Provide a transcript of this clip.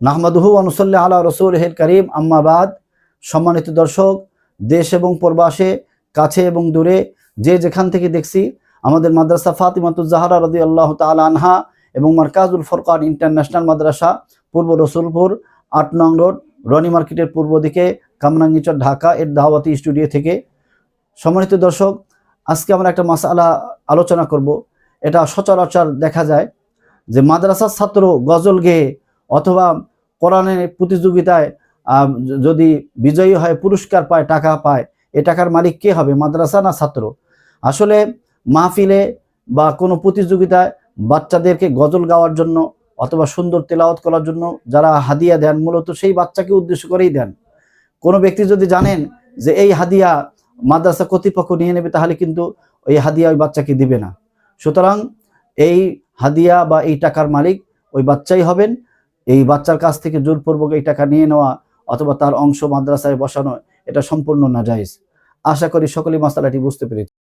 নাহমাদুহু আনুসল্লাহ আলা রসুল হেল করিম আম্মাবাদ সম্মানিত দর্শক, দেশ এবং প্রবাসে, কাছে এবং দূরে, যে যেখান থেকে দেখছি, আমাদের মাদ্রাসা ফাতিমাতুজ জাহারা রদি আল্লাহ তালা আনহা এবং মার্কাজুল ফরকান ইন্টারন্যাশনাল মাদ্রাসা, পূর্ব রসুলপুর, আট নং রোড, রনি মার্কেটের পূর্ব দিকে, কামরাঙ্গিচর, ঢাকা, এর দাওয়াতি স্টুডিও থেকে। সম্মানিত দর্শক, আজকে আমরা একটা মাসালা আলোচনা করব। এটা সচরাচর দেখা যায় যে মাদ্রাসার ছাত্র গজল গেয়ে অথবা কোরআনের প্রতিযোগিতায় যদি বিজয়ী হয়, পুরস্কার পায়, টাকা পায়, এ টাকার মালিক কে হবে, মাদ্রাসা না ছাত্র? আসলে মাহফিলে বা কোনো প্রতিযোগিতায় বাচ্চাদেরকে গজল গাওয়ার জন্য অথবা সুন্দর তেলাওয়াত করার জন্য যারা হাদিয়া দেন, মূলত সেই বাচ্চাকে উদ্দেশ্য করেই দেন। কোনো ব্যক্তি যদি জানেন যে এই হাদিয়া মাদ্রাসা কর্তৃপক্ষ নিয়ে নেবে, তাহলে কিন্তু ওই হাদিয়া ওই বাচ্চাকে দিবে না। সুতরাং এই হাদিয়া বা এই টাকার মালিক ওই বাচ্চাই হবেন। এই বাচ্চার কাছ থেকে জোরপূর্বক এই টাকা নিয়ে নেওয়া অথবা তার অংশ মাদ্রাসায় বসানো, এটা সম্পূর্ণ নাজাইজ আশা করি সকলেই মশালাটি বুঝতে পেরেছি